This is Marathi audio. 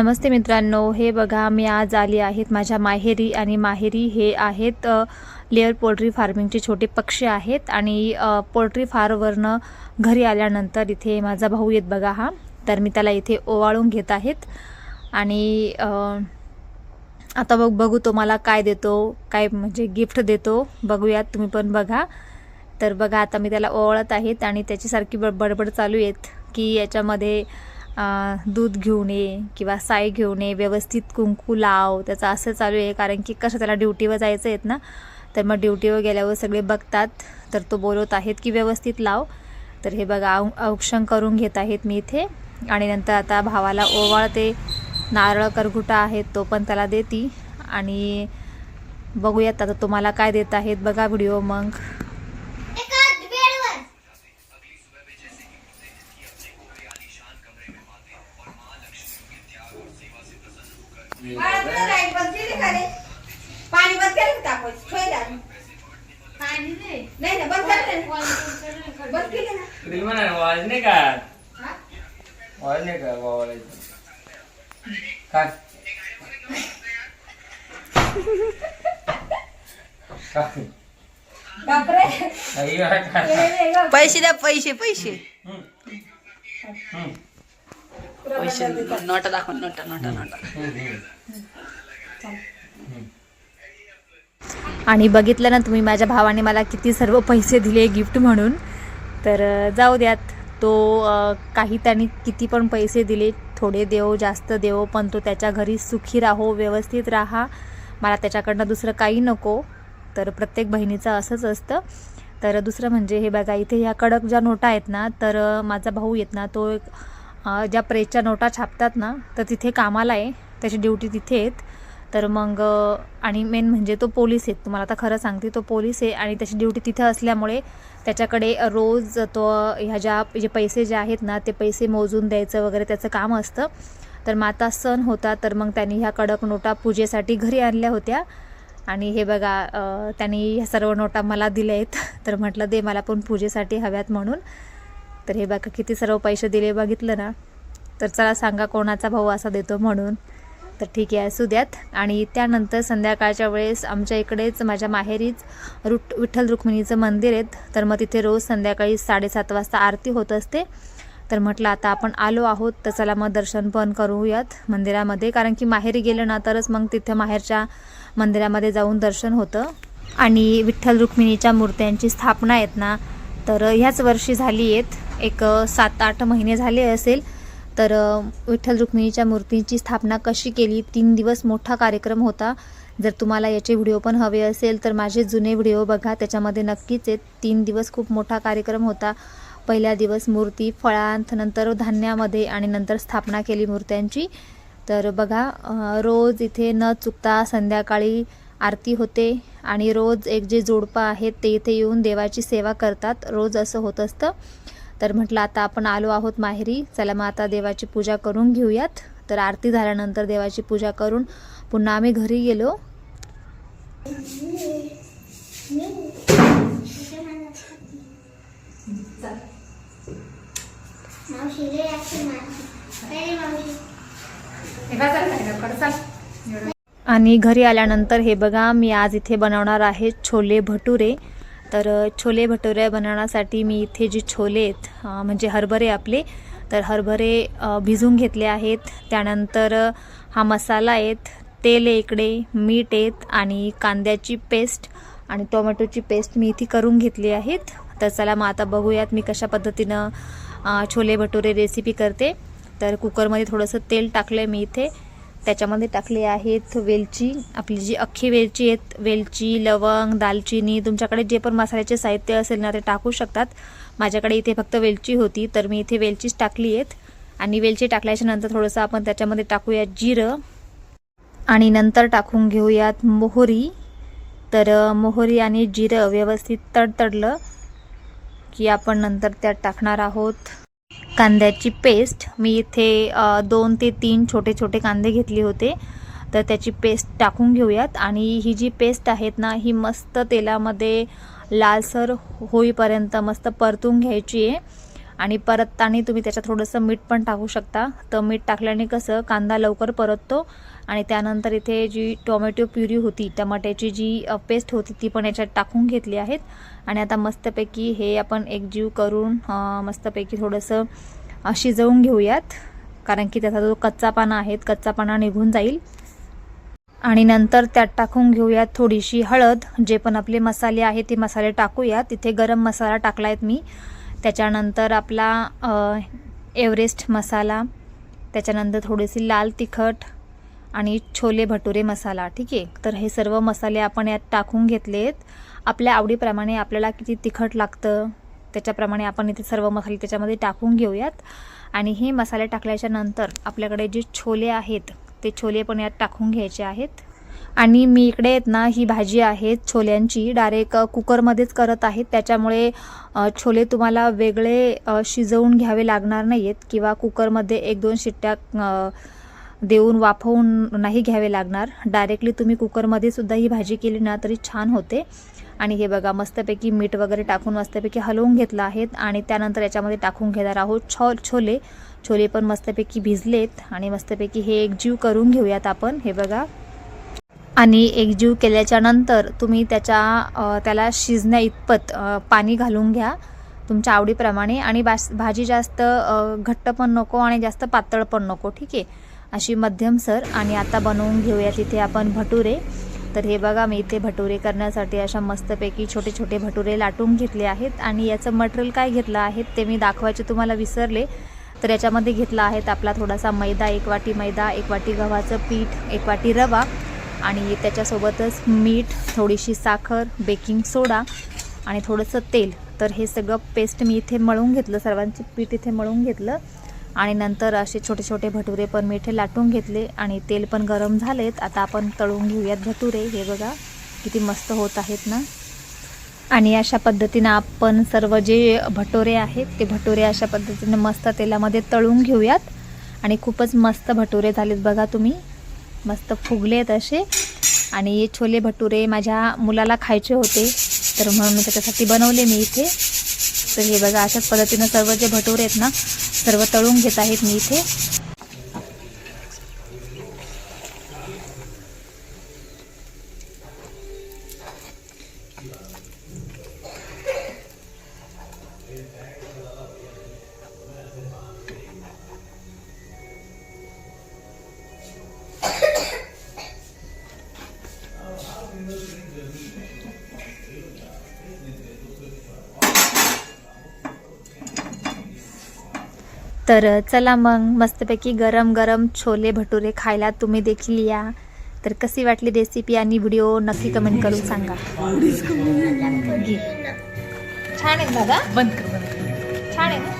नमस्ते मित्रांनो हे बघा मी आज आली आहेत माझ्या माहेरी आणि माहेरी हे आहेत लेअर पोल्ट्री फार्मिंगचे छोटे पक्षी आहेत आणि पोल्ट्री फार्मवरनं घरी आल्यानंतर इथे माझा भाऊ येत बघा हा तर मी त्याला इथे ओवाळून घेत आहेत. आणि आता बघ बघू तो मला काय देतो काय म्हणजे गिफ्ट देतो बघूयात तुम्ही पण बघा. तर बघा आता मी त्याला ओवाळत आहेत आणि त्याची सारखी बडबड चालू आहेत की याच्यामध्ये दूध घेऊन ये किंवा साय घेऊन ये व्यवस्थित कुंकू लाव त्याचं असं चालू आहे. कारण की कसं त्याला ड्युटीवर जायचं आहेत ना तर मग ड्युटीवर गेल्यावर सगळे बघतात. तर तो बोलवत आहेत की व्यवस्थित लाव. तर हे बघा औ औक्षण करून घेत आहेत मी इथे. आणि नंतर आता भावाला ओवाळते. नारळ करघुटा आहेत तो पण त्याला देती. आणि बघूयात आता तुम्हाला काय देत आहेत. बघा व्हिडिओ मग. बंद केलं का आपण ठेवलं पाणी नाही नाही ना बंद केलं ना. बंद केलं ना तुम्ही म्हणा वाज नाही का हा? वाज नाही का वावरायचं काय काय? बापरे काही वेळा काय? हे नाही गं. पैसे द्या पैसे पैसे हम्म. हम्म. पैसे नोटा दाखव नोटा नोटा नोटा हम्म. आणि बघितलं ना तुम्ही माझ्या भावाने मला किती सर्व पैसे दिले गिफ्ट म्हणून. तर जाऊ द्यात. तो काही त्यांनी किती पण पैसे दिले थोडे देव जास्त देव पण तो त्याच्या घरी सुखी राहो व्यवस्थित राहा. मला त्याच्याकडनं दुसरं काही नको. तर प्रत्येक बहिणीचं असंच असतं. तर दुसरं म्हणजे हे बघा इथे ह्या कडक ज्या नोटा आहेत ना तर माझा भाऊ येत ना तो एक ज्या प्रेसच्या नोटा छापतात ना तर तिथे कामाला आहे. त्याची ड्युटी तिथे आहेत. तर मग आणि मेन म्हणजे तो पोलीस आहे. तुम्हाला आता खरं सांगते तो पोलीस आहे आणि त्याची ड्युटी तिथं असल्यामुळे त्याच्याकडे रोज तो ह्या ज्या जे पैसे जे आहेत ना ते पैसे मोजून द्यायचं वगैरे त्याचं काम असतं. तर मग आता सण होता तर मग त्यांनी ह्या कडक नोटा पूजेसाठी घरी आणल्या होत्या. आणि हे बघा त्यांनी ह्या सर्व नोटा मला दिल्या आहेत. तर म्हटलं दे मला पण पूजेसाठी हव्यात म्हणून. तर हे बघा किती सर्व पैसे दिले बघितलं ना. तर चला सांगा कोणाचा भाऊ असा देतो म्हणून. तर ठीक आहे असू द्यात. आणि त्यानंतर संध्याकाळच्या वेळेस आमच्या इकडेच माझ्या माहेरीच रुट विठ्ठल रुक्मिणीचं मंदिर आहेत. तर मग तिथे रोज संध्याकाळी साडेसात वाजता आरती होत असते. तर म्हटलं आता आपण आलो आहोत तर चला मग दर्शन पण करूयात मंदिरामध्ये. कारण की माहेरी गेलं ना तरच मग तिथे माहेरच्या मंदिरामध्ये जाऊन दर्शन होतं. आणि विठ्ठल रुक्मिणीच्या मूर्त्यांची स्थापना आहेत ना तर ह्याच वर्षी झाली आहेत. एक सात आठ महिने झाले असेल. तर विठ्ठल रुक्मिणीच्या मूर्तींची स्थापना कशी केली? तीन दिवस मोठा कार्यक्रम होता. जर तुम्हाला याचे व्हिडिओ पण हवे असेल तर माझे जुने व्हिडिओ बघा. त्याच्यामध्ये नक्कीच आहेत तीन दिवस खूप मोठा कार्यक्रम होता. पहिला दिवस मूर्ती फळांत नंतर धान्यामध्ये आणि नंतर स्थापना केली मूर्त्यांची. तर बघा रोज इथे न चुकता संध्याकाळी आरती होते आणि रोज एक जे जोडपं आहेत ते इथे येऊन देवाची सेवा करतात. रोज असं होत असतं. तर म्हटलं आता आपण आलो आहोत माहेरी. चला मग आता देवाची पूजा करून घेऊयात. तर आरती झाल्यानंतर देवाची पूजा करून पुन्हा आम्ही घरी गेलो. आणि घरी आल्यानंतर हे बघा मी आज इथे बनवणार आहे छोले भटुरे. तर छोले भटुरे बनवण्यासाठी मी इथे जे छोले आहेत म्हणजे हरभरे आपले तर हरभरे भिजून घेतले आहेत. त्यानंतर हा मसाला आहेत तेल आहे इकडे मीठ आहेत आणि कांद्याची पेस्ट आणि टोमॅटोची पेस्ट मी इथे करून घेतली आहेत. तर चला मग आता बघूयात मी कशा पद्धतीनं छोले भटुरे रेसिपी करते. तर कुकरमध्ये थोडंसं तेल टाकलं आहे मी इथे. त्याच्यामध्ये टाकले आहेत वेलची. आपली जी अख्खी वेलची आहेत वेलची लवंग दालचिनी तुमच्याकडे जे पण मसाल्याचे साहित्य असेल ना ते टाकू शकतात. माझ्याकडे इथे फक्त वेलची होती तर मी इथे वेलचीच टाकली आहेत. आणि वेलची टाकल्याच्या नंतर थोडंसं आपण त्याच्यामध्ये टाकूयात जिरं. आणि नंतर टाकून घेऊयात मोहरी. तर मोहरी आणि जिरं व्यवस्थित तडतडलं की आपण नंतर त्यात टाकणार आहोत. कांद्याची पेस्ट. मी इथे दोन ते तीन छोटे छोटे कांदे घेतले होते. तर त्याची पेस्ट टाकून घेऊयात. आणि ही जी पेस्ट आहेत ना ही मस्त तेलामध्ये लालसर होईपर्यंत मस्त परतून घ्यायची आहे. आणि परतताना तुम्ही त्याच्यात थोडंसं मीठ पण टाकू शकता. तर मीठ टाकल्याने कसं कांदा लवकर परततो आणि त्यानंतर इथे जी टोमॅटो प्युरी होती टमाट्याची जी पेस्ट होती ती पण याच्यात टाकून घेतली आहेत. आणि आता मस्तपैकी हे आपण एकजीव करून मस्तपैकी थोडंसं शिजवून घेऊयात. कारण की त्याचा जो कच्चापाना आहे कच्चापाना निघून जाईल. आणि नंतर त्यात टाकून घेऊयात थोडीशी हळद जे पण आपले मसाले आहेत ते मसाले टाकूयात. तिथे गरम मसाला टाकला आहेत मी. त्याच्यानंतर आपला एव्हरेस्ट मसाला त्याच्यानंतर थोडीशी लाल तिखट आणि छोले भटुरे मसाला ठीक आहे? तर हे सर्व मसाले आपण यात टाकून घेतले आहेत आपल्या आवडीप्रमाणे आपल्याला किती तिखट लागतं त्याच्याप्रमाणे आपण इथे सर्व मसाले त्याच्यामध्ये टाकून घेऊयात. आणि हे मसाले टाकल्याच्या नंतर आपल्याकडे जे छोले आहेत ते छोले पण यात टाकून घ्यायचे आहेत. आणि मी इकडे आहेत ना ही भाजी आहे छोल्यांची. डायरेक्ट कुकरमध्येच करत आहेत. त्याच्यामुळे छोले तुम्हाला वेगळे शिजवून घ्यावे लागणार नाही आहेत किंवा कुकरमध्ये एक दोन शिट्ट्या देऊन वाफवून नाही घ्यावे लागणार. डायरेक्टली तुम्ही कुकरमध्ये सुद्धा ही भाजी केली ना तरी छान होते. आणि हे बघा मस्तपैकी मीठ वगैरे टाकून मस्तपैकी हलवून घेतलं आहेत आणि त्यानंतर याच्यामध्ये टाकून घेणार आहोत छो छोले. छोले पण मस्तपैकी भिजलेत आणि मस्तपैकी हे एक जीव करून घेऊयात आपण. हे बघा. आणि एकजीव केल्याच्यानंतर तुम्ही त्याच्या त्याला शिजण्या इतपत पाणी घालून घ्या तुमच्या आवडीप्रमाणे. आणि बास भाजी जास्त घट्ट पण नको आणि जास्त पातळ पण नको ठीक आहे? अशी मध्यम सर. आणि आता बनवून घेऊया तिथे आपण भटुरे. तर हे बघा मी इथे भटुरे करण्यासाठी अशा मस्तपैकी छोटे छोटे भटुरे लाटून घेतले आहेत. आणि याचं मटेरियल काय घेतलं आहे ते मी दाखवायचे तुम्हाला विसरले. तर याच्यामध्ये घेतला आहेत आपला थोडासा मैदा एक वाटी मैदा एक वाटी गव्हाचं पीठ एक वाटी रवा. आणि त्याच्यासोबतच मीठ थोडीशी साखर बेकिंग सोडा आणि थोडंसं तेल. तर हे सगळं पेस्ट मी इथे मळून घेतलं सर्वांचे पीठ इथे मळून घेतलं. आणि नंतर असे छोटे छोटे भटुरे पण मी इथे लाटून घेतले आणि तेल पण गरम झालेत. आता आपण तळून घेऊयात भटुरे. हे बघा किती मस्त होत आहेत ना? आणि अशा पद्धतीनं आपण सर्व जे भटोरे आहेत ते भटोरे अशा पद्धतीनं मस्त तेलामध्ये तळून घेऊयात. आणि खूपच मस्त भटुरे झालेत बघा तुम्ही. मस्त फुगलेत असे. आणि हे छोले भटुरे माझ्या मुलाला खायचे होते. तर म्हणून मी त्याच्यासाठी बनवले मी इथे. तर हे बघा अशाच पद्धतीनं सर्व जे भटुरे आहेत ना सर्व तळून घेत आहेत मी इथे. तर चला मग मस्तपैकी गरम गरम छोले भटुरे खायला तुम्ही देखील या. तर कशी वाटली रेसिपी आणि व्हिडिओ नक्की कमेंट करून सांगा. छान आहे दादा? बंद कर बंद कर. छान आहे ना?